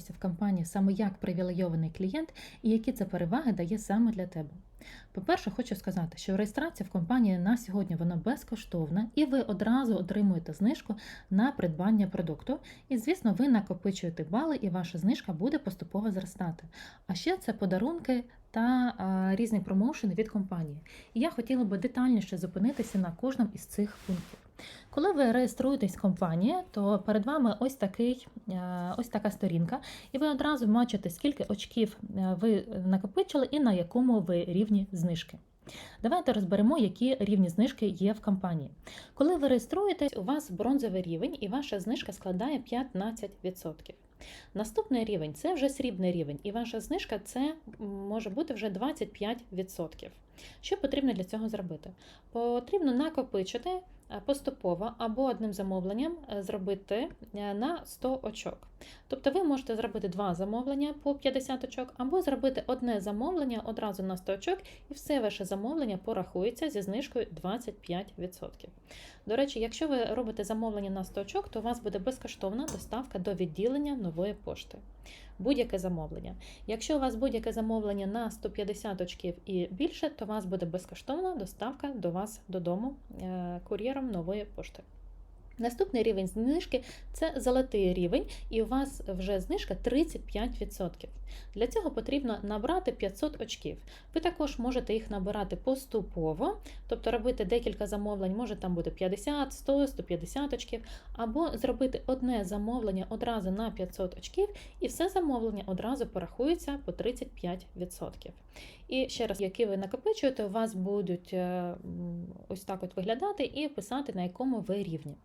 реєструватися в компанії саме як привілейований клієнт і які це переваги дає саме для тебе. По-перше, хочу сказати, що реєстрація в компанії на сьогодні вона безкоштовна, і ви одразу отримуєте знижку на придбання продукту. І, звісно, ви накопичуєте бали, і ваша знижка буде поступово зростати. А ще це подарунки та різні промоушени від компанії. І я хотіла би детальніше зупинитися на кожному із цих пунктів. Коли ви реєструєтесь в компанії, то перед вами ось такий, е, ось така сторінка, і ви одразу бачите, скільки очків е, ви накопичили і на якому ви рівні знижки. Давайте розберемо, які рівні знижки є в компанії. Коли ви реєструєтесь, у вас бронзовий рівень і ваша знижка складає 15%. Наступний рівень це вже срібний рівень, і ваша знижка це може бути вже 25%. Що потрібно для цього зробити? Потрібно накопичити е, поступово або одним замовленням е, зробити е, на 100 очок. Тобто ви можете зробити два замовлення по 50 очок, або зробити одне замовлення одразу на 100 очок, і все ваше замовлення порахується зі знижкою 25%. До речі, якщо ви робите замовлення на 100 очок, то у вас буде безкоштовна доставка до відділення нової пошти. Будь-яке замовлення. Якщо у вас будь-яке замовлення на 150 очків і більше, то у вас буде безкоштовна доставка до вас додому е, кур'єром нової пошти. Наступний рівень знижки це золотий рівень, і у вас вже знижка 35%. Для цього потрібно набрати 500 очків. Ви також можете їх набирати поступово, тобто робити декілька замовлень, може там буде 50, 100, 150 очків, або зробити одне замовлення одразу на 500 очків, і все замовлення одразу порахується по 35%. І ще раз, які ви накопичуєте, у вас будуть е, ось так от виглядати і писати, на якому ви рівні.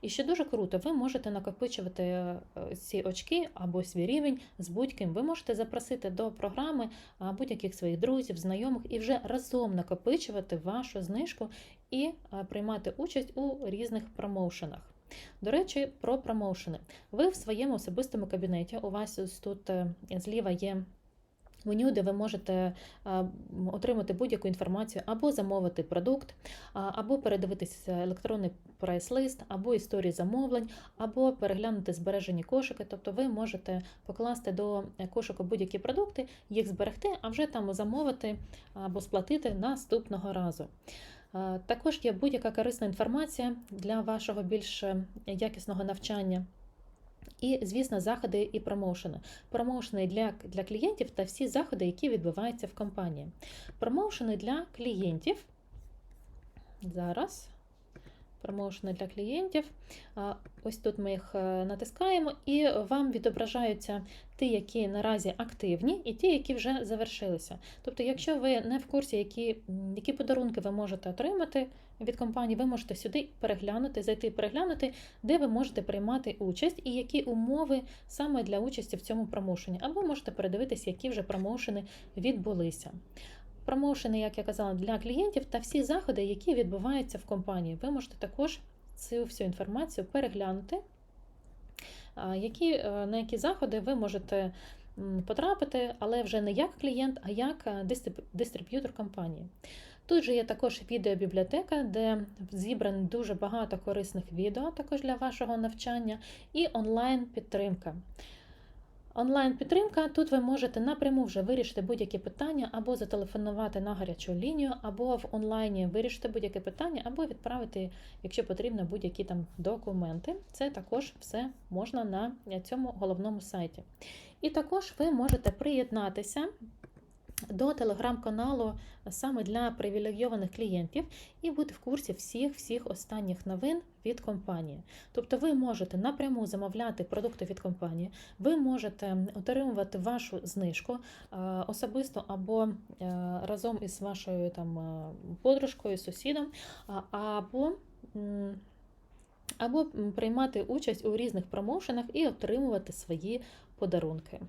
І ще дуже круто, ви можете накопичувати е, ці очки або свій рівень з будь-ким. Ви можете запросити до програми будь-яких своїх друзів, знайомих і вже разом накопичувати вашу знижку і е, приймати участь у різних промоушенах. До речі, про промоушени. Ви в своєму особистому кабінеті, у вас тут зліва є меню, ви можете отримати будь-яку інформацію, або замовити продукт, або передивитися електронний прайс-лист, або історії замовлень, або переглянути збережені кошики. Тобто ви можете покласти до кошику будь-які продукти, їх зберегти, а вже там замовити або сплатити наступного разу. Також є будь-яка корисна інформація для вашого більш якісного навчання. І, звісно, заходи і промоушени. Промоушени для для клієнтів та всі заходи, які відбуваються в компанії. Промоушени для клієнтів. Зараз. Промоушени для клієнтів. Ось тут ми їх е, натискаємо, і вам відображаються ті, які наразі активні, і ті, які вже завершилися. Тобто, якщо ви не в курсі, які які подарунки ви можете отримати від компанії, ви можете сюди переглянути, зайти переглянути, де ви можете приймати участь і які умови саме для участі в цьому промоушені. Або можете передивитися, які вже промоушени відбулися. Промоушени, як я казала, для клієнтів та всі заходи, які відбуваються в компанії. Ви можете також цю всю інформацію переглянути, які, е, на які заходи ви можете потрапити, але вже не як клієнт, а як е, дистриб'ютор компанії. Тут же є також відеобібліотека, де зібрано дуже багато корисних відео також для вашого навчання, і онлайн-підтримка. Онлайн-підтримка, тут ви можете напряму вже вирішити будь-які питання, або зателефонувати на гарячу лінію, або в онлайні вирішити будь-яке питання, або відправити, якщо потрібно, будь-які там документи. Це також все можна на цьому головному сайті. І також ви можете приєднатися до телеграм-каналу саме для привілейованих клієнтів і бути в курсі всіх всіх останніх новин від компанії. Тобто ви можете напряму замовляти продукти від компанії, ви можете отримувати вашу знижку е, особисто або е, разом із вашою там е, подружкою, сусідом, або або приймати участь у різних промоушенах і отримувати свої подарунки.